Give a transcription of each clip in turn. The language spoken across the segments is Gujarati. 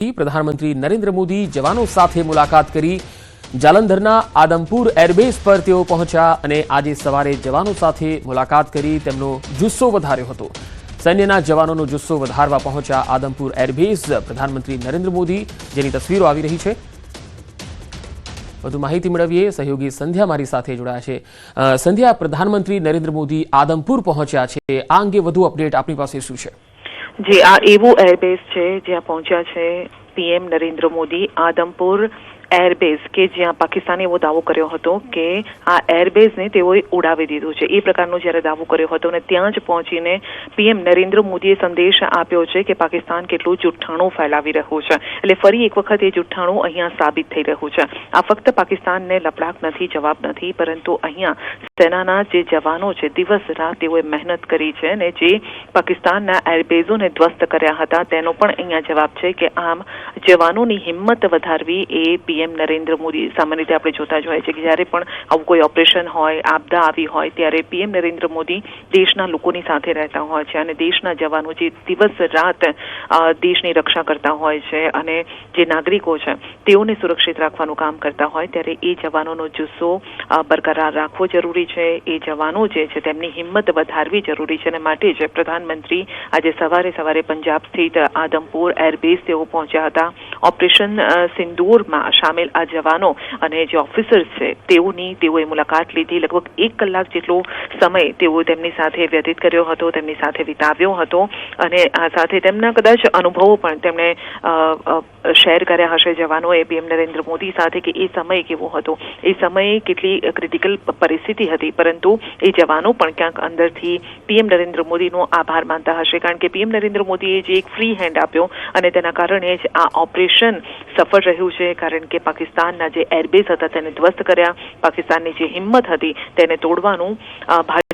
પ્રધાનમંત્રી નરેન્દ્ર મોદી જવાનો સાથે મુલાકાત કરી જાલંધરના આદમપુર એરબેઝ પર તેઓ પહોંચ્યા અને આજે સવારે જવાનો સાથે મુલાકાત કરી તેમનો જુસ્સો વધાર્યો હતો. સૈન્યના જવાનોનો જુસ્સો વધારવા પહોંચ્યા આદમપુર એરબેઝ પ્રધાનમંત્રી નરેન્દ્ર મોદી, જેની તસવીરો આવી રહી છે. વધુ માહિતી મેળવીએ. સહયોગી સંધ્યા મારી સાથે જોડાયા છે. સંધ્યા, પ્રધાનમંત્રી નરેન્દ્ર મોદી આદમપુર પહોંચ્યા છે. આ અંગે વધુ અપડેટ આપણી પાસે શું છે? જે, આ એવું એરબેઝ છે જ્યાં પહોંચ્યા છે પીએમ નરેન્દ્ર મોદી, આદમપુર એરબેઝ કે જ્યાં પાકિસ્તાને એવો દાવો કર્યો હતો કે આ એરબેઝને તેઓએ ઉડાવી દીધું છે. એ પ્રકારનો જ્યારે દાવો કર્યો હતો અને ત્યાં જ પહોંચીને પીએમ નરેન્દ્ર મોદીએ સંદેશ આપ્યો છે કે પાકિસ્તાન કેટલું જુઠ્ઠાણું ફેલાવી રહ્યું છે. એટલે ફરી એક વખત એ જુઠ્ઠાણું અહીંયા સાબિત થઈ રહ્યું છે. આ ફક્ત પાકિસ્તાનને લપડાક નથી, જવાબ નથી, પરંતુ અહીંયા સેનાના જે જવાનો છે, દિવસ રાત તેઓએ મહેનત કરી છે અને જે પાકિસ્તાનના એરબેઝોને ધ્વસ્ત કર્યા હતા, તેનો પણ અહીંયા જવાબ છે કે આમ જવાનોની હિંમત વધારવી એ પીએમ નરેન્દ્ર મોદી સામાન્ય રીતે આપણે જોતા જ હોય છે કે જ્યારે પણ આવું કોઈ ઓપરેશન હોય, આપદા આવી હોય, ત્યારે પીએમ નરેન્દ્ર મોદી દેશના લોકોની સાથે રહેતા હોય છે અને દેશના જવાનો જે દિવસ રાત દેશની રક્ષા કરતા હોય છે અને જે નાગરિકો છે, તેઓને સુરક્ષિત રાખવાનું કામ કરતા હોય, ત્યારે એ જવાનોનો જુસ્સો બરકરાર રાખવો જરૂરી છે એ જવાનો જે છે તેમની હિંમત વધારવી જરૂરી છે અને માટે જ પ્રધાનમંત્રી આજે સવારે સવારે પંજાબ સ્થિત આદમપુર એરબેઝ તેઓ પહોંચ્યા હતા. ઓપરેશન સિંદૂરમાં સામેલ આ જવાનો અને જે ઓફિસર્સ છે તેઓની તેઓએ મુલાકાત લીધી. લગભગ એક કલાક જેટલો સમય તેઓ તેમની સાથે વ્યતીત કર્યો હતો, તેમની સાથે વિતાવ્યો હતો અને આ સાથે તેમના કદાચ અનુભવો પણ તેમણે શેર કર્યા હશે જવાનોએ. પીએમ નરેન્દ્ર મોદી સાથે કે એ સમય કેવો હતો? એ સમયે કેટલી ક્રિટિકલ પરિસ્થિતિ હતી? પરંતુ એ જવાનો પણ ક્યાંક અંદરથી પીએમ નરેન્દ્ર મોદીનો આભાર માનતા હશે. કારણ કે પીએમ નરેન્દ્ર મોદીએ જે એક ફ્રી હેન્ડ આપ્યો અને તેના કારણે જ આ ઓપરેશન સફળ રહ્યું છે. કારણ કે પાકિસ્તાનના જે એરબેઝ હતા તેને ધ્વસ્ત કર્યા. પાકિસ્તાનની જે હિંમત હતી તેને તોડવાનું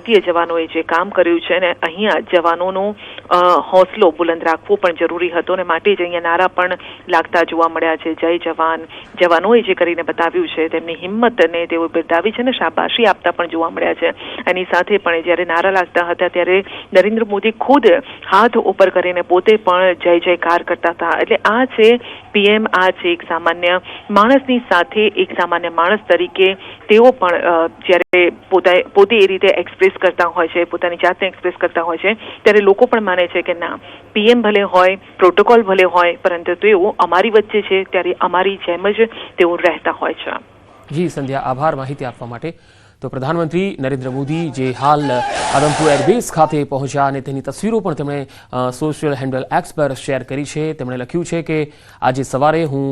ભારતીય જવાનોએ જે કામ કર્યું છે ને, અહીંયા જવાનોનો હોસલો બુલંદ રાખવો પણ જરૂરી હતો અને માટે જ અહીંયા નારા પણ લાગતા જોવા મળ્યા છે. જય જવાન. જવાનોએ જે કરીને બતાવ્યું છે, તેમની હિંમતને તેઓ બિરદાવી છે ને, શાબાશી આપતા પણ જોવા મળ્યા છે. એની સાથે પણ જ્યારે નારા લાગતા હતા, ત્યારે નરેન્દ્ર મોદી ખુદ હાથ ઉપર કરીને પોતે પણ જય જયકાર કરતા હતા. એટલે આ છે પીએમ આ છે એક સામાન્ય માણસની સાથે એક સામાન્ય માણસ તરીકે તેઓ પણ જ્યારે પોતા પોતે એ રીતે એક્સપ્રેસ કરતા હોય છે, પોતાની જાતને એક્સપ્રેસ કરતા હોય છે, ત્યારે લોકો પણ માને છે કે ના, પીએમ ભલે હોય પ્રોટોકોલ ભલે હોય, પરંતુ તેઓ અમારી વચ્ચે છે, ત્યારે અમારી જેમ જ તેઓ રહેતા હોય છે. જી સંધ્યા, આભાર માહિતી આપવા માટે. તો પ્રધાનમંત્રી નરેન્દ્ર મોદી જે હાલ આદમપુર એરબેઝ ખાતે પહોંચ્યા અને તેની તસવીરો પણ તેમણે સોશિયલ હેન્ડલ એક્સ પર શેર કરી છે. તેમણે લખ્યું છે કે આજે સવારે હું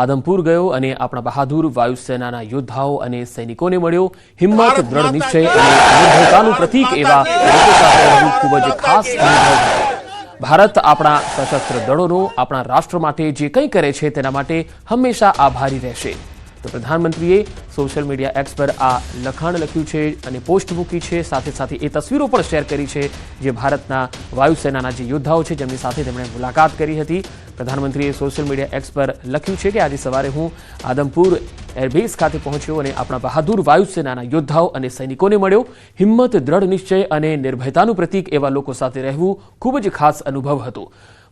આદમપુર ગયો અને આપણા બહાદુર વાયુસેનાના યોદ્ધાઓ અને સૈનિકોને મળ્યો. હિંમત દ્રઢ નિશ્ચય અને નિર્ભયતાનું પ્રતીક એવા લોકો સાથે ખૂબ જ ખાસ અનુભવ ભારત આપણા સશસ્ત્ર દળોનો આપણા રાષ્ટ્ર માટે જે કંઈ કરે છે તેના માટે હંમેશા આભારી રહેશે. તો પ્રધાનમંત્રીએ સોશિયલ મીડિયા એક્સ પર આ લખાણ લખ્યું છે અને પોસ્ટ મૂકી છે. સાથે સાથે એ તસવીરો પણ શેર કરી છે જે ભારતના વાયુસેનાના જે યોદ્ધાઓ છે જેમની સાથે તેમણે મુલાકાત કરી હતી. પ્રધાનમંત્રીએ સોશિયલ મીડિયા એક્સ પર લખ્યું છે કે આજે સવારે હું આદમપુર એરબેઝ ખાતે પહોંચ્યો અને આપણા બહાદુર વાયુસેનાના યોદ્ધાઓ અને સૈનિકોને મળ્યો. હિંમત, દ્રઢ નિશ્ચય અને નિર્ભયતાનું પ્રતીક એવા લોકો સાથે રહેવું ખૂબ જ ખાસ અનુભવ હતો.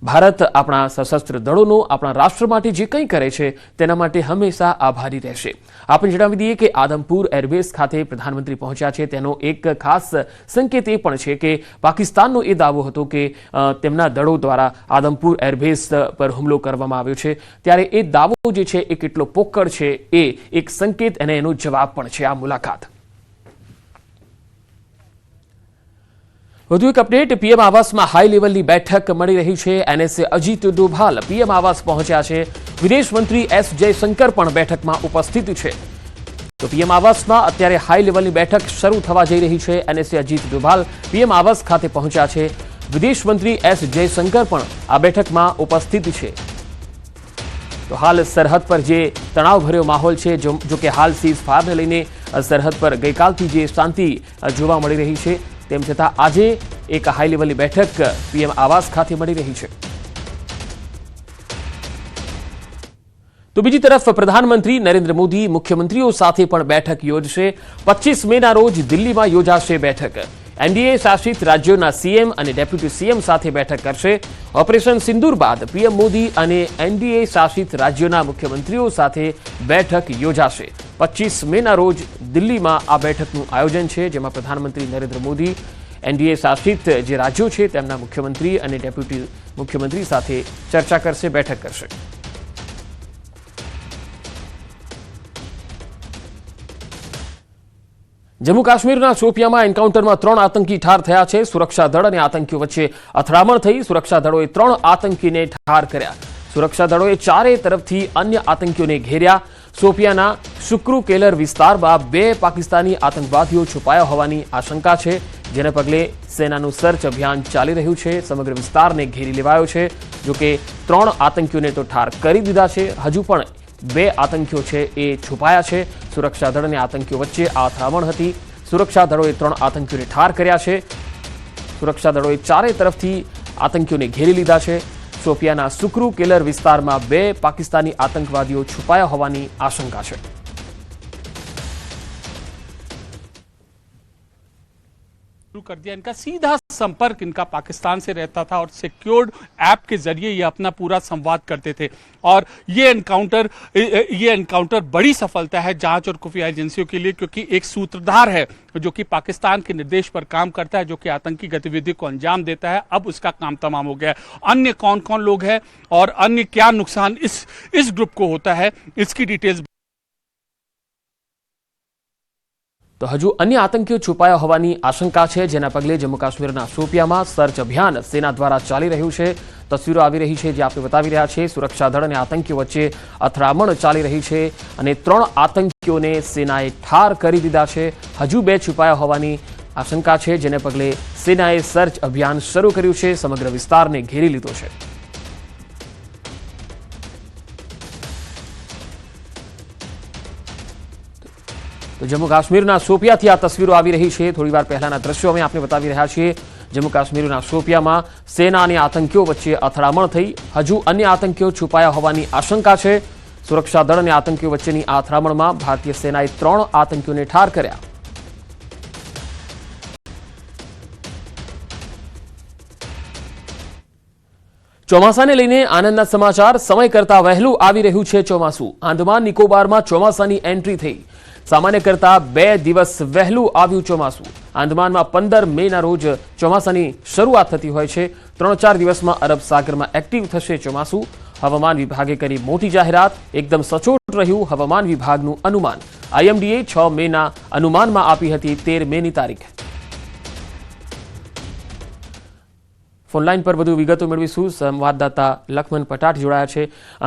ભારત આપણા સશસ્ત્ર દળોનો, આપણા રાષ્ટ્ર માટે જે કંઈ કરે છે, તેના માટે હંમેશા આભારી રહેશે. આપણે જણાવી દઈએ કે આદમપુર એરબેઝ ખાતે પ્રધાનમંત્રી પહોંચ્યા છે. તેનો એક ખાસ સંકેત એ પણ છે કે પાકિસ્તાનનો એ દાવો હતો કે તેમના દળો દ્વારા આદમપુર એરબેઝ પર હુમલો કરવામાં આવ્યો છે. ત્યારે એ દાવો જે છે એ કેટલો પોકળ છે એ એક સંકેત અને એનો જવાબ પણ છે આ મુલાકાત. વધુ એક અપડેટ, પીએમ આવાસમાં હાઈ લેવલની બેઠક મળી રહી છે. એનએસએ અજીત ડોભાલ, પીએમ આવાસ પહોંચ્યા છે. વિદેશ મંત્રી એસ જયશંકર પણ બેઠકમાં ઉપસ્થિત છે. તો પીએમ આવાસમાં અત્યારે હાઈ લેવલની બેઠક શરૂ થવા જઈ રહી છે. એનએસએ અજીત ડોભાલ પીએમ આવાસ ખાતે પહોંચ્યા છે. વિદેશ મંત્રી એસ જયશંકર પણ આ બેઠકમાં ઉપસ્થિત છે. તો હાલ સરહદ પર જે તણાવભર્યો માહોલ છે, જો કે હાલ સીઝ ફાયરને લઈને સરહદ પર ગઈકાલથી જે શાંતિ જોવા મળી રહી છે તેમ છતાં આજે એક હાઈ લેવલની બેઠક પીએમ આવાસ ખાતે મળી રહી છે. તો બીજી તરફ પ્રધાનમંત્રી નરેન્દ્ર મોદી મુખ્યમંત્રીઓ સાથે પણ બેઠક યોજશે. પચીસ મેના રોજ દિલ્હીમાં યોજાશે બેઠક. એનડીએ શાસિત રાજ્યોના સીએમ અને ડેપ્યુટી સીએમ સાથે બેઠક કરશે. ઓપરેશન સિંદૂર બાદ પીએમ મોદી અને એનડીએ શાસિત રાજ્યોના મુખ્યમંત્રીઓ સાથે બેઠક યોજાશે. પચીસ મેના રોજ દિલ્હીમાં આ બેઠકનું આયોજન છે, જેમાં પ્રધાનમંત્રી નરેન્દ્ર મોદી, એનડીએ શાસિત જે રાજ્યો છે તેમના મુખ્યમંત્રી અને ડેપ્યુટી મુખ્યમંત્રી સાથે ચર્ચા કરશે, બેઠક કરશે. જમ્મુ કાશ્મીરના શોપિયામાં એન્કાઉન્ટરમાં ત્રણ આતંકી ઠાર થયા છે. સુરક્ષા દળ અને આતંકીઓ વચ્ચે અથડામણ થઈ. સુરક્ષા દળોએ ત્રણ આતંકીને ઠાર કર્યા. સુરક્ષા દળોએ ચારે તરફથી અન્ય આતંકીઓને ઘેર્યા. શોપિયાના શુક્રુ કેલર વિસ્તારમાં બે પાકિસ્તાની આતંકવાદીઓ છુપાયા હોવાની આશંકા છે. જેને પગલે સેનાનું સર્ચ અભિયાન ચાલી રહ્યું છે. સમગ્ર વિસ્તારને ઘેરી લેવાયો છે. જોકે ત્રણ આતંકીઓને તો ઠાર કરી દીધા છે. હજુ પણ બે આતંકીઓ છે એ છુપાયા છે. સુરક્ષા દળ અને આતંકીઓ વચ્ચે આ અથડામણ હતી. સુરક્ષા દળોએ ત્રણ આતંકીઓને ઠાર કર્યા છે. સુરક્ષા દળોએ ચારે તરફથી આતંકીઓને ઘેરી લીધા છે. સોફિયાના સુક્રુ કેલર વિસ્તારમાં બે પાકિસ્તાની આતંકવાદીઓ છુપાયા હોવાની આશંકા છે. कर दिया। इनका सीधा संपर्क इनका पाकिस्तान से रहता था और सिक्योर्ड ऐप के ज़रिए ये अपना पूरा संवाद करते थे। और ये एनकाउंटर ये एनकाउंटर बड़ी सफलता है जाँच और खुफिया एजेंसियों के लिए, क्योंकि एक सूत्रधार है जो कि पाकिस्तान के निर्देश पर काम करता है, जो कि आतंकी गतिविधि को अंजाम देता है। अब उसका काम तमाम हो गया अन्य कौन कौन लोग हैं और अन्य क्या नुकसान इस इस ग्रुप को होता है, इसकी डिटेल्स તો હજુ અન્ય આતંકીઓ છુપાયા હોવાની આશંકા છે, જેના પગલે જમ્મુ કાશ્મીરના શોપિયામાં સર્ચ અભિયાન સેના દ્વારા ચાલી રહ્યું છે. તસવીરો આવી રહી છે જે આપણે બતાવી રહ્યા છે. સુરક્ષા દળ અને આતંકીઓ વચ્ચે અથડામણ ચાલી રહી છે અને ત્રણ આતંકીઓને સેનાએ ઠાર કરી દીધા છે. હજુ બે છુપાયા હોવાની આશંકા છે, જેને પગલે સેનાએ સર્ચ અભિયાન શરૂ કર્યું છે. સમગ્ર વિસ્તારને ઘેરી લીધો છે. તો જમ્મુ કાશ્મીરના શોપિયાથી આ તસવીરો આવી રહી છે. થોડી વાર પહેલાના દ્રશ્યો અમે આપને બતાવી રહ્યા છીએ. જમ્મુ કાશ્મીરના શોપિયામાં સેના અને આતંકીઓ વચ્ચે અથડામણ થઈ. હજુ અન્ય આતંકીઓ છુપાયા હોવાની આશંકા છે. સુરક્ષા દળ અને આતંકીઓ વચ્ચેની આ અથડામણમાં ભારતીય સેનાએ ત્રણ આતંકીઓને ઠાર કર્યા. ચોમાસાને લઈને આનંદના સમાચાર. સમય કરતા વહેલું આવી રહ્યું છે ચોમાસું. આંદમાન નિકોબારમાં ચોમાસાની એન્ટ્રી થઈ. સામાન્ય કરતા બે દિવસ વહેલું આવ્યું ચોમાસું. આંદમાનમાં પંદર મેના રોજ ચોમાસાની શરૂઆત થતી હોય છે. ત્રણ ચાર દિવસમાં અરબ સાગરમાં એક્ટિવ થશે ચોમાસું. હવામાન વિભાગે કરી મોટી જાહેરાત. એકદમ સચોટ રહ્યું હવામાન વિભાગનું અનુમાન. આઈએમડીએ છ મેના અનુમાનમાં આપી હતી તેર મેની તારીખ. ફોનલાઈન પર વધુ વિગતો મેળવીશું સંવાદદાતા લખમણ પટાટ જોડાયા છે.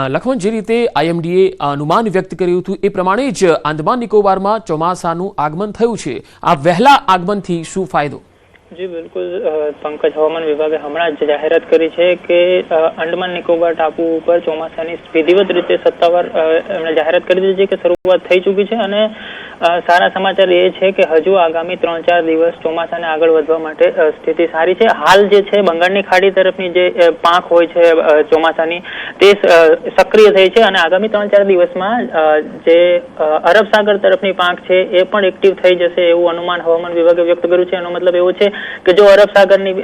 લખમણ, જે રીતે આઈએમડીએ અનુમાન વ્યક્ત કર્યું હતું, એ પ્રમાણે જ આંદમાન નિકોબારમાં ચોમાસાનું આગમન થયું છે. આ વહેલા આગમનથી શું ફાયદો? જી, બિલકુલ પંકજ હવામાન વિભાગે હમણાં જ જાહેરાત કરી છે કે અંડમાન નિકોબાર ટાપુ ઉપર ચોમાસાની વિધિવત રીતે સત્તાવાર એમણે જાહેરાત કરી દીધી છે કે શરૂઆત થઈ ચૂકી છે અને સારા સમાચાર એ છે કે હજુ આગામી ત્રણ ચાર દિવસ ચોમાસાને આગળ વધવા માટે સ્થિતિ સારી છે. હાલ જે છે, બંગાળની ખાડી તરફની જે પાંખ હોય છે ચોમાસાની, તે સક્રિય થઈ છે અને આગામી ત્રણ ચાર દિવસમાં જે અરબ સાગર તરફની પાંખ છે, એ પણ એક્ટિવ થઈ જશે એવું અનુમાન હવામાન વિભાગે વ્યક્ત કર્યું છે. એનો મતલબ એવો છે કે જો અરબ સાગરની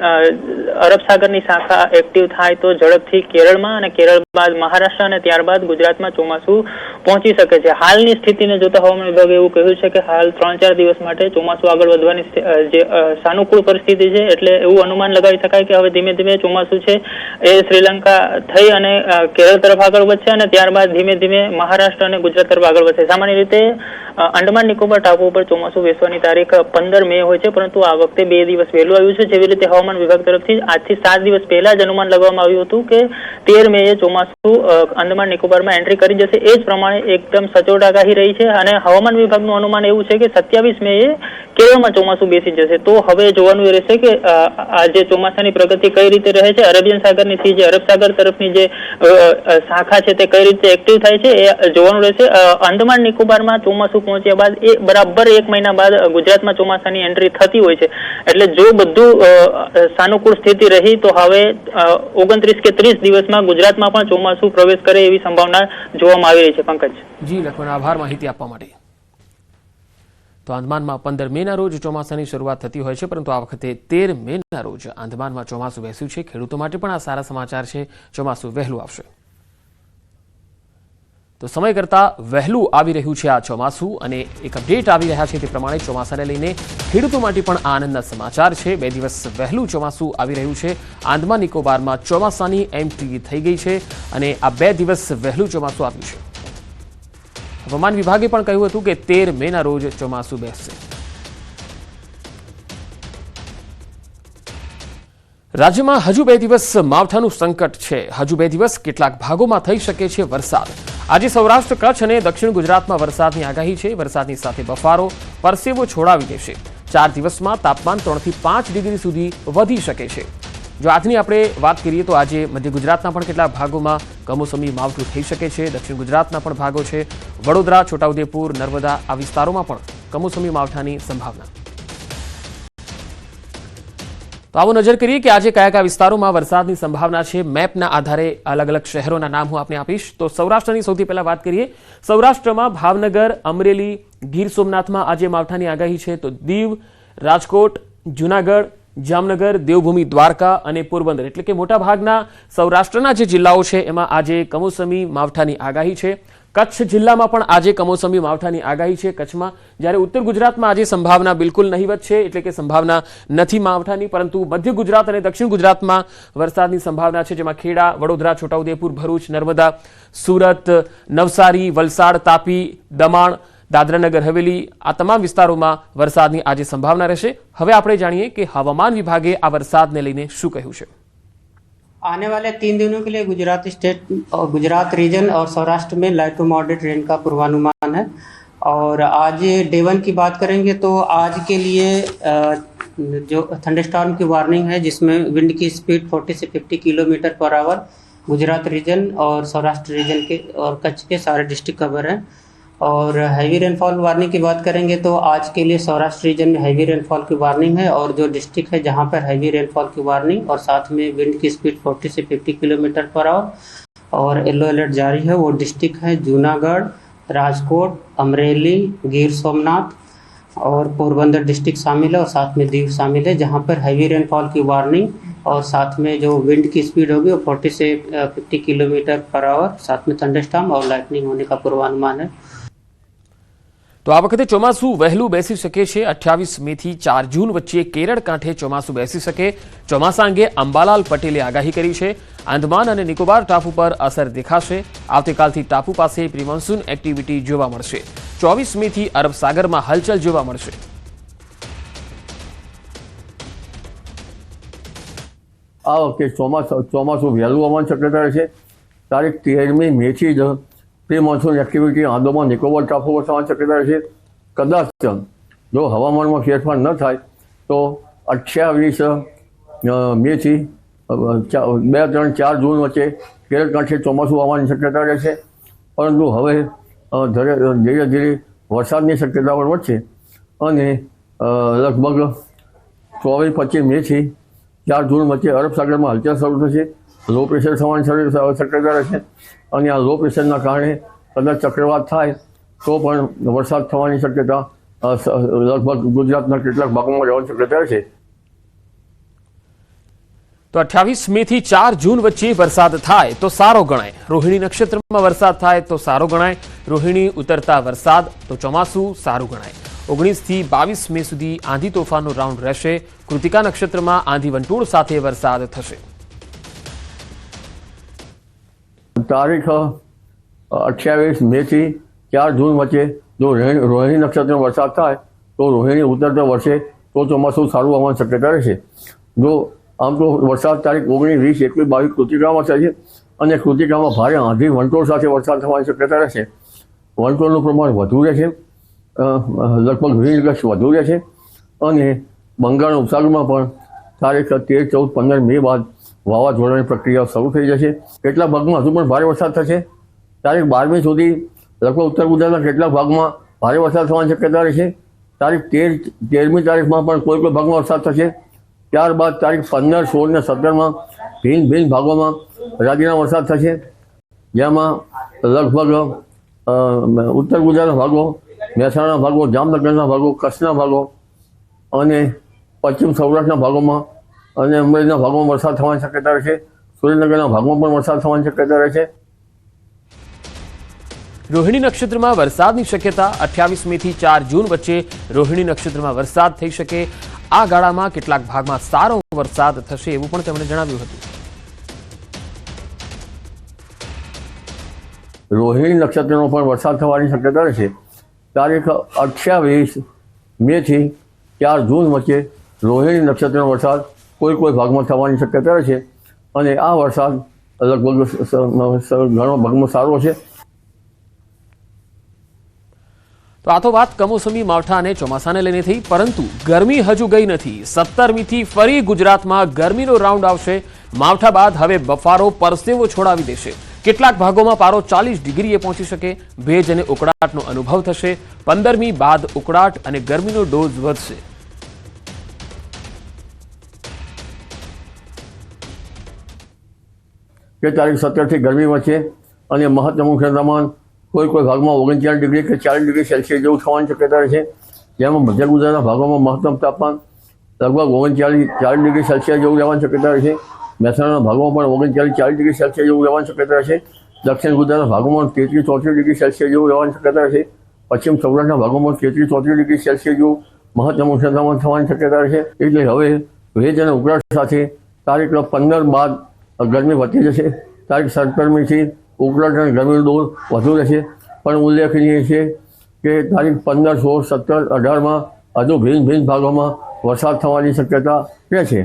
અરબ સાગરની શાખા એક્ટિવ થાય તો ઝડપથી કેરળમાં અને કેરળ બાદ મહારાષ્ટ્ર અને ત્યારબાદ ગુજરાતમાં ચોમાસું પહોંચી શકે છે. હાલની સ્થિતિને જોતા હવામાન વિભાગે એવું કહ્યું છે કે હાલ ત્રણ ચાર દિવસ માટે ચોમાસું આગળ વધવાની જે સાનુકૂળ પરિસ્થિતિ છે એટલે એવું અનુમાન લગાવી શકાય કે હવે ધીમે ધીમે ચોમાસું છે એ શ્રીલંકા થઈ અને કેરળ તરફ આગળ વધશે અને ત્યારબાદ ધીમે ધીમે મહારાષ્ટ્ર અને ગુજરાત તરફ આગળ વધશે. સામાન્ય રીતે અંડમાન નિકોબાર ટાપુ ઉપર ચોમાસું બેસવાની તારીખ પંદર મે હોય છે, પરંતુ આ વખતે બે દિવસ વહેલું આવ્યું છે, જેવી રીતે હવામાન વિભાગ તરફથી આજથી સાત દિવસ પહેલા જ અનુમાન લગાવવામાં આવ્યું હતું કે તેર મે ચોમાસું અંદમાન નિકોબારમાં એન્ટ્રી કરી જશે. એ જ પ્રમાણે એકદમ સચોટ આગાહી રહી છે અને હવામાન વિભાગનું અનુમાન એવું છે કે સત્યાવીસ મે કેરળમાં ચોમાસું બેસી જશે. તો હવે જોવાનું રહેશે કે આ ચોમાસાની પ્રગતિ કઈ રીતે રહે છે? અરેબિયન સાગરની જે અરબ સાગર તરફની જે શાખા છે તે કઈ રીતે એક્ટિવ થાય છે એ જોવાનું રહેશે. અંદમાન નિકોબારમાં ચોમાસું પહોંચ્યા બાદ એ બરાબર એક મહિના બાદ ગુજરાતમાં ચોમાસાની એન્ટ્રી થતી હોય છે. એટલે જો બધું સાનુકૂળ સ્થિતિ રહી, તો હવે ઓગણત્રીસ કે ત્રીસ દિવસમાં ગુજરાતમાં પણ ચોમાસું પ્રવેશ કરે એવી સંભાવના જોવામાં આવી રહી છે, પંકજ. જી, લખવાનો આભાર માહિતી આપવા માટે. તો આંદમાનમાં પંદર મેના રોજ ચોમાસાની શરૂઆત થતી હોય છે, પરંતુ આ વખતે તેર મેના રોજ આંદમાનમાં ચોમાસું બેસ્યું છે. ખેડૂતો માટે પણ આ સારા સમાચાર છે. ચોમાસું વહેલું આવશે. તો સમય કરતાં વહેલું આવી રહ્યું છે આ ચોમાસું અને એક અપડેટ આવી રહ્યા છે તે પ્રમાણે ચોમાસાને લઈને ખેડૂતો માટે પણ આનંદના સમાચાર છે. બે દિવસ વહેલું ચોમાસું આવી રહ્યું છે. આંદમાન નિકોબારમાં ચોમાસાની એન્ટ્રી થઈ ગઈ છે અને આ બે દિવસ વહેલું ચોમાસું આવ્યું છે. હવામાન વિભાગે પણ કહ્યું હતું કે તેર મેના રોજ ચોમાસું બેસશે. રાજ્યમાં હજુ બે દિવસ માવઠાનું સંકટ છે. હજુ બે દિવસ કેટલાક ભાગોમાં થઈ શકે છે વરસાદ. આજે સૌરાષ્ટ્ર, કચ્છ અને દક્ષિણ ગુજરાતમાં વરસાદની આગાહી છે. વરસાદની સાથે બફારો પરસેવો છોડાવી દેશે. ચાર દિવસમાં તાપમાન ત્રણથી પાંચ ડિગ્રી સુધી વધી શકે છે. જો આજની આપણે વાત કરીએ તો આજે મધ્ય ગુજરાતના પણ કેટલાક ભાગોમાં કમોસમી માવઠું થઈ શકે છે. દક્ષિણ ગુજરાતના પણ ભાગો છે. વડોદરા, છોટાઉદેપુર, નર્મદા આ વિસ્તારોમાં પણ કમોસમી માવઠાની સંભાવના. તો આવો નજર કરીએ કે આજે કયા કયા વિસ્તારોમાં વરસાદની સંભાવના છે. મેપના આધારે અલગ અલગ શહેરોના નામ હું આપને આપીશ. તો સૌરાષ્ટ્રની સૌથી પહેલા વાત કરીએ. સૌરાષ્ટ્રમાં ભાવનગર, અમરેલી, ગીર સોમનાથમાં આજે માવઠાની આગાહી છે. તો દીવ, રાજકોટ, જુનાગઢ, જામનગર, દેવભૂમિ, દ્વારકા અને પોરબંદર. એટલે કે મોટાભાગના સૌરાષ્ટ્રના જે જિલ્લાઓ છે, એમાં આજે કમોસમી માવઠાની આગાહી છે. કચ્છ જિલ્લામાં પણ આજે કમોસમી માવઠાની આગાહી છે. કચ્છમાં જ્યારે ઉત્તર ગુજરાતમાં આજે સંભાવના બિલકુલ નહીવત છે, એટલે કે સંભાવના નથી માવઠાની, પરંતુ મધ્ય ગુજરાત અને દક્ષિણ ગુજરાતમાં વરસાદની સંભાવના છે, જેમાં ખેડા, વડોદરા, છોટાઉદેપુર, ભરૂચ, નર્મદા, સુરત, નવસારી, વલસાડ, તાપી, દમણ, દાદરાનગર, હવેલી આ તમામ વિસ્તારોમાં વરસાદની આજે સંભાવના રહેશે. હવે આપણે જાણીએ કે હવામાન વિભાગે આ વરસાદને લઈને શું કહ્યું છે. आने वाले तीन दिनों के लिए गुजरात स्टेट, और गुजरात रीजन और सौराष्ट्र में लाइट टू मॉडरेट रेन का पूर्वानुमान है। और आज डे वन की बात करेंगे तो आज के लिए जो थंडरस्टॉर्म की वार्निंग है, जिसमें विंड की स्पीड 40 से 50 kilometre per hour, Gujarat reason और सौराष्ट्र रीजन के और कच्छ के सारे डिस्ट्रिक्ट कवर हैं। और हैवी रेनफॉल वार्निंग की बात करेंगे तो आज के लिए सौराष्ट्र रीजन में हैवी रेनफॉल की वार्निंग है और जो डिस्ट्रिक्ट है जहाँ पर हैवी रेनफॉल की वार्निंग और साथ में विंड की स्पीड 40 से 50 किलोमीटर पर आवर और येलो अलर्ट जारी है वो डिस्ट्रिक्ट है जूनागढ़, राजकोट, अमरेली, गिर सोमनाथ और पोरबंदर डिस्ट्रिक्ट शामिल है और साथ में दीव शामिल है जहाँ पर हैवी रेनफॉल की वार्निंग और साथ में जो विंड की स्पीड होगी वो 40 से 50 किलोमीटर पर आवर साथ में थंडरस्टॉर्म और लाइटनिंग होने का पूर्वानुमान है। તો આ વખતે ચોમાસું વહેલું બેસી શકે છે. અઠ્યાવીસ મે થી ચાર જૂન વચ્ચે કેરળ કાંઠે ચોમાસું બેસી શકે. ચોમાસા અંગે અંબાલાલ પટેલે આગાહી કરી છે. આંદમાન અને નિકોબાર ટાપુ પર અસર દેખાશે. આવતીકાલથી ટાપુ પાસે પ્રિમોન્સૂન એક્ટિવિટી જોવા મળશે. ચોવીસ મે થી અરબ સાગરમાં હલચલ જોવા મળશે. આ વખતે ચોમાસું વહેલું હવામાન શક્યતા છે. તારીખ તેરમી મેથી જ pre monsoon activity Andaman Nicobar ટાપુ થવાની શક્યતા છે. કદાચ જો હવામાનમાં ફેરફાર ન થાય, તો અઠ્યાવીસ મેથી બે, ત્રણ, ચાર જૂન વચ્ચે કેરળ કાંઠે ચોમાસું આવવાની શક્યતા રહેશે. પરંતુ હવે ધીરે ધીરે વરસાદની શક્યતા પણ વધશે. અને લગભગ ચોવીસ, પચીસ મેથી, ચાર જૂન વચ્ચે અરબ સાગરમાં હલચલ શરૂ થશે. લો પ્રેશર થવાની શક્યતા રહેશે. અને આ લો પ્રેશરના કારણે કદાચ ચક્રવાત થાય, તો પણ વરસાદ થવાની શક્યતા લગભગ ગુજરાતના કેટલાક ભાગોમાં રહેવાની શક્યતા છે. તો અઠ્યાવીસ મે થી ચાર જૂન વચ્ચે વરસાદ થાય, તો સારો ગણાય. રોહિણી નક્ષત્રમાં વરસાદ થાય, તો સારો ગણાય. રોહિણી ઉતરતા વરસાદ, તો ચોમાસું સારું ગણાય. ઓગણીસથી બાવીસ મે સુધી આંધી તોફાનનો રાઉન્ડ રહેશે. કૃતિકા નક્ષત્રમાં આંધી વંટોળ સાથે વરસાદ થશે. તારીખ અઠ્યાવીસ મેથી ચાર જૂન વચ્ચે જો રોહિણી નક્ષત્રનો વરસાદ થાય, તો રોહિણી ઉતરતા વર્ષે, તો ચોમાસું સારું આવવાની શક્યતા રહેશે. જો આમ તો વરસાદ તારીખ ઓગણીસ, વીસ, એકવીસ, બાવીસ કૃતિકામાં થશે અને કૃતિકામાં ભારે આંધી વંટોળ સાથે વરસાદ થવાની શક્યતા રહેશે. વંટોળનું પ્રમાણ વધુ રહેશે લગભગ વીસ ગસ્ટ વધુ રહેશે, અને બંગાળના ઉપસાગરમાં પણ તારીખ તેર, ચૌદ, પંદર મે બાદ વાવાઝોડાની પ્રક્રિયા શરૂ થઈ જશે. કેટલાક ભાગમાં હજુ પણ ભારે વરસાદ થશે? તારીખ બારમી સુધી લગભગ ઉત્તર ગુજરાતના કેટલાક ભાગમાં ભારે વરસાદ થવાની શક્યતા રહેશે? તારીખ તેર, તેરમી તારીખમાં પણ કોઈ કોઈ ભાગમાં વરસાદ થશે. ત્યારબાદ તારીખ પંદર, સોળ ને સત્તરમાં ભિન્ન ભિન્ન ભાગોમાં રાજ્યના વરસાદ થશે. જેમાં લગભગ ઉત્તર ગુજરાતના ભાગો, મહેસાણાના ભાગો, જામનગરના ભાગો, કચ્છના ભાગો અને પશ્ચિમ સૌરાષ્ટ્રના ભાગોમાં અને અમરેલીના ભાગમાં વરસાદ થવાની શક્યતા રહેશે સુરેન્દ્રનગરના ભાગમાં પણ વરસાદ થવાની શક્યતા રહેશે રોહિણી નક્ષત્રમાં વરસાદની શક્યતા અઠ્યાવીસ મે થી ચાર જૂન વચ્ચે રોહિણી નક્ષત્રમાં વરસાદ થઈ શકે. આ ગાળામાં કેટલાક ભાગમાં સારો વરસાદ થશે એવું પણ તેમણે જણાવ્યું હતું. રોહિણી નક્ષત્રનો પણ વરસાદ થવાની શક્યતા રહેશે તારીખ અઠ્યાવીસ મેથી ચાર જૂન વચ્ચે રોહિણી નક્ષત્રનો વરસાદ કોઈ કોઈ ભાગમાં થવાની શક્યતા છે. અને આ વરસાદ લગભગ ઘણો ભાગમાં સારો છે. તો આ તો વાત કમોસમી માવઠા અને ચોમાસાને લઈને થઈ, પરંતુ ગરમી હજુ ગઈ નથી. સત્તરમીથી ફરી ગુજરાતમાં ગરમીનો રાઉન્ડ આવશે. માવઠા બાદ હવે બફારો પરસેવો છોડાવી દેશે. કેટલાક ભાગોમાં પારો ચાલીસ ડિગ્રીએ પહોંચી શકે. ભેજ અને ઉકળાટનો અનુભવ થશે. પંદરમી બાદ ઉકળાટ અને ગરમીનો ડોઝ વધશે. કે તારીખ સત્તરથી ગરમી વધશે અને મહત્તમ ઉષ્ણતામાન કોઈ કોઈ ભાગમાં ઓગણચાલીસ ડિગ્રી કે ચાલીસ ડિગ્રી સેલ્સિયસ જેવું થવાની શક્યતા રહેશે જેમાં મધ્ય ગુજરાતના ભાગોમાં મહત્તમ તાપમાન લગભગ ઓગણચાલીસ, ચાલીસ ડિગ્રી સેલ્સિયસ જેવું રહેવાની શક્યતા રહેશે મહેસાણાના ભાગોમાં પણ ઓગણચાલીસ, ચાલીસ ડિગ્રી સેલ્સિયસ જેવું રહેવાની શક્યતા રહેશે દક્ષિણ ગુજરાતના ભાગોમાં તેત્રીસ, ચોત્રીસ ડિગ્રી સેલ્સિયસ જેવું રહેવાની શક્યતા રહેશે પશ્ચિમ સૌરાષ્ટ્રના ભાગોમાં તેત્રીસ, ચોત્રીસ ડિગ્રી સેલ્સિયસ જેવું મહત્તમ ઉષ્ણતામાન થવાની શક્યતા રહેશે એટલે હવે ભેજ અને ઉકળાટ સાથે તારીખ પંદર બાદ ગરમી વધતી જશે. તારીખ સત્તરમીથી ઉકળાટ અને દૂર વધુ રહેશે. પણ ઉલ્લેખનીય છે કે તારીખ પંદર, સોળ, સત્તર, અઢારમાં હજુ ભિન્ન ભિન્ન ભાગોમાં વરસાદ થવાની શક્યતા રહેશે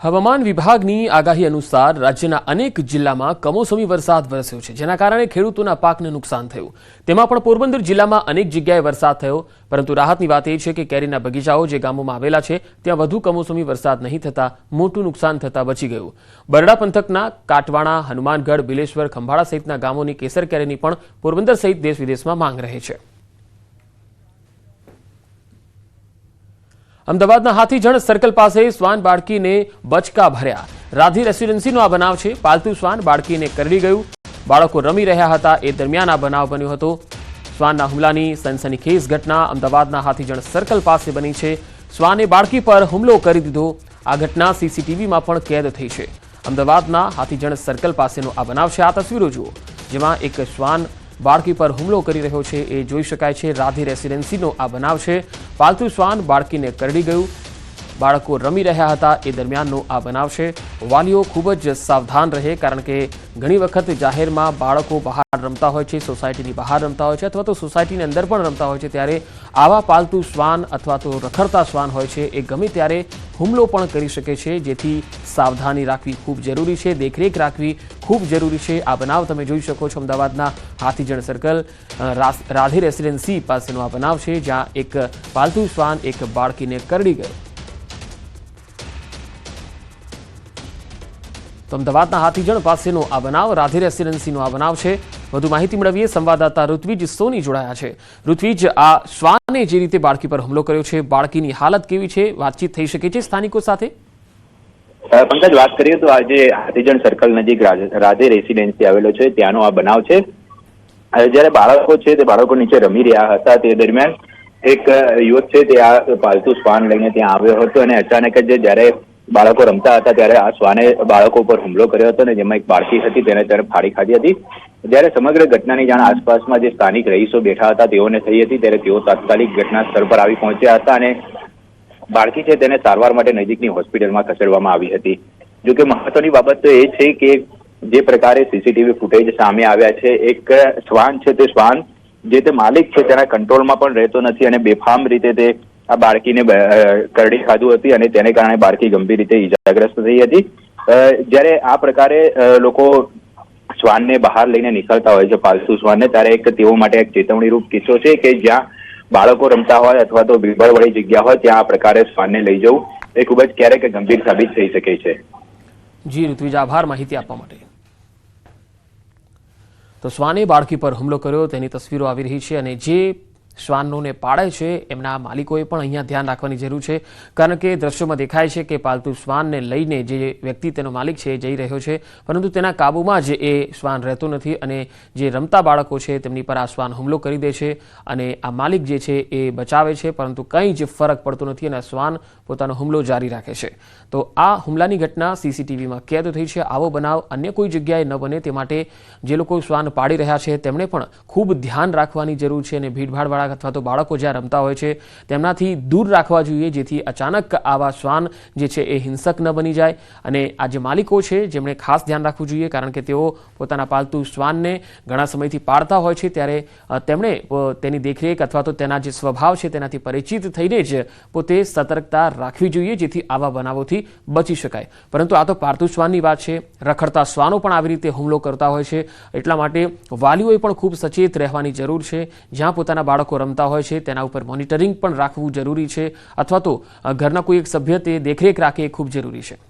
હવામાન વિભાગની આગાહી અનુસાર રાજ્યના અનેક જિલ્લામાં કમોસમી વરસાદ વરસ્યો છે, જેના કારણે ખેડૂતોના પાકને નુકસાન થયું. તેમાં પણ પોરબંદર જિલ્લામાં અનેક જગ્યાએ વરસાદ થયો, પરંતુ રાહતની વાત એ છે કે કેરીના બગીચાઓ જે ગામોમાં આવેલા છે, ત્યાં વધુ કમોસમી વરસાદ નહીં થતા, મોટું નુકસાન થતાં બચી ગયું. બરડા પંથકના કાટવાણા, હનુમાનગઢ, બિલેશ્વર, ખંભાળા સહિતના ગામોની કેસર કેરીની પણ પોરબંદર સહિત દેશ વિદેશમાં માંગ રહે છે. અમદાવાદના હાથીજણ સર્કલ પાસે શ્વાન બાળકીને બચકા ભર્યા. રાધી રેસિડેન્સીનો આ બનાવ છે. પાલતુ શ્વાન બાળકીને કરડી ગયું. બાળકો રમી રહ્યા હતા. એ દરમિયાન આ બનાવ બન્યો હતો. શ્વાનના હુમલાની સનસનીખેજ ઘટના અમદાવાદના હાથીજણ સર્કલ પાસે બની છે. શ્વાને બાળકી પર હુમલો કરી દીધો. આ ઘટના સીસીટીવીમાં પણ કેદ થઈ છે. અમદાવાદના હાથીજણ સર્કલ પાસેનો આ બનાવ છે. આ તસવીરો જુઓ. જેમાં એક શ્વાન બાળકી પર હુમલો કરી રહ્યો છે, એ જોઈ શકાય છે. રાધી રેસિડેન્સીનો આ બનાવ છે. પાલતુ શ્વાન બાળકીને કરડી ગયું. બાળકો રમી રહ્યા હતા, એ દરમિયાનનો આ બનાવ છે. વાલીઓ ખૂબ જ સાવધાન રહે, કારણ કે ઘણી વખત જાહેરમાં બાળકો બહાર રમતા હોય છે, સોસાયટીની બહાર રમતા હોય છે, અથવા તો સોસાયટીની અંદર પણ રમતા હોય છે, ત્યારે આવા પાલતુ શ્વાન અથવા તો રખડતા શ્વાન હોય છે, એ ગમે ત્યારે હુમલો પણ કરી શકે છે, જેથી સાવધાની રાખવી ખૂબ જરૂરી છે, દેખરેખ રાખવી ખૂબ જરૂરી છે. આ બનાવ તમે જોઈ શકો છો અમદાવાદના હાથીજણ સર્કલ રાધે રાસ- રેસિડેન્સી પાસેનો આ બનાવ છે, જ્યાં એક પાલતુ શ્વાન એક બાળકીને કરડી ગયો. તો અમદાવાદના હાથીજણ પાસેનો આ બનાવ, રાધે રેસિડેન્સીનો આ બનાવ છે. વધુ માહિતી મેળવીએ સંવાદદાતા ઋત્વિજ સોની જોડાયા છે. ઋત્વિજ, આ શ્વાને જે રીતે બાળકી પર હુમલો કર્યો છે, બાળકીની હાલત કેવી છે? વાતચીત થઈ શકે છે સ્થાનિકો સાથે? પંકજ, વાત કરીએ તો આજે હાથીજણ સર્કલ નજીક રાધે રેસિડેન્સી આવેલો છે. ત્યાંનો આ બનાવ છે. જ્યારે બાળકો છે તે બાળકો નીચે રમી રહ્યા હતા તે દરમિયાન એક યુવક છે તે આ પાલતુ શ્વાન લઈને ત્યાં આવ્યો હતો અને અચાનક જ જ્યારે બાળકો રમતા હતા ત્યારે આ શ્વાને બાળકો પર હુમલો કર્યો હતો ને જેમાં એક બાળકી હતી તેને તેને ફાડી ખાધી હતી. જ્યારે સમગ્ર ઘટનાની જાણ આસપાસમાં જે સ્થાનિક રહીશો બેઠા હતા તેઓને થઈ હતી ત્યારે તેઓ તાત્કાલિક ઘટના સ્થળ પર આવી પહોંચ્યા હતા અને બાળકી છે તેને સારવાર માટે નજીકની હોસ્પિટલમાં ખસેડવામાં આવી હતી. જો કે મહત્વની બાબત તો એ છે કે જે પ્રકારે સીસીટીવી ફૂટેજ સામે આવ્યા છે, એક શ્વાન છે તે શ્વાન જે તે માલિક છે તેના કંટ્રોલમાં પણ રહેતો નથી અને બેફામ રીતે તે આ બાળકીને કરડી ખાધું હતી અને તેને કારણે બાળકી ગંભીર રીતે ઈજાગ્રસ્ત થઈ હતી. જ્યારે આ પ્રકારે લોકો શ્વાનને બહાર લઈને નીકળતા હોય છે, પાલતુ શ્વાનને, ત્યારે એક તેઓ માટે એક ચેતવણીરૂપ કિસ્સો છે કે જ્યાં બાળકો રમતા હોય અથવા તો ભીડભાડવાળી જગ્યા હોય, ત્યાં આ પ્રકારે શ્વાનને લઈ જવું એ ખૂબ જ ક્યારેક ગંભીર સાબિત થઈ શકે છે. જી, ઋત્વિજ, આભાર માહિતી આપવા માટે. તો શ્વાને બાળકી પર હુમલો કર્યો, તેની તસવીરો આવી રહી છે અને જે શ્વાનોને પાળે છે. એમના માલિકોએ પણ અહીંયા ધ્યાન રાખવાની જરૂર છે. કારણ કે દ્રશ્યોમાં દેખાય છે કે પાલતુ શ્વાનને લઈને જે વ્યક્તિ તેનો માલિક છે જઈ રહ્યો છે. પરંતુ તેના કાબૂમાં જ એ શ્વાન રહેતો નથી અને જે રમતા બાળકો છે તેમની પર આ શ્વાન હુમલો કરી દે છે અને આ માલિક જે છે એ બચાવે છે, પરંતુ કંઈ જ ફરક પડતો નથી અને શ્વાન પોતાનો હુમલો જારી રાખે છે. તો આ હુમલાની ઘટના સીસીટીવીમાં કેદ થઈ છે. આવો બનાવ અન્ય કોઈ જગ્યાએ ન બને તે માટે જે લોકો શ્વાન પાડી રહ્યા છે, તેમણે પણ ખૂબ ધ્યાન રાખવાની જરૂર છે અને ભીડભાડવાળા અથવા તો બાળકો જ્યાં રમતા હોય છે, તેમનાથી દૂર રાખવા જોઈએ, જેથી અચાનક આવા શ્વાન જે છે એ હિંસક ન બની જાય. અને આ જે માલિકો છે, જેમણે ખાસ ધ્યાન રાખવું જોઈએ, કારણ કે તેઓ પોતાના પાલતુ શ્વાનને ઘણા સમયથી પાળતા હોય છે, ત્યારે તેમણે તેની દેખરેખ અથવા તો તેના જે સ્વભાવ છે, તેનાથી પરિચિત થઈને જ પોતે સતર્કતા રાખવી જોઈએ, જેથી આવા બનાવોથી બચી શકાય. પરંતુ આ તો પાલતુ શ્વાનની વાત છે. રખડતા શ્વાનો પણ આવી રીતે હુમલો કરતા હોય છે. એટલા માટે વાલીઓએ પણ ખૂબ સચેત રહેવાની જરૂર છે. જ્યાં પોતાના બાળકો રમતા હોય છે, તેના ઉપર મોનિટરિંગ પણ રાખવું જરૂરી છે, અથવા તો ઘરના કોઈ એક સભ્ય તે દેખરેખ રાખે એ ખૂબ જરૂરી છે.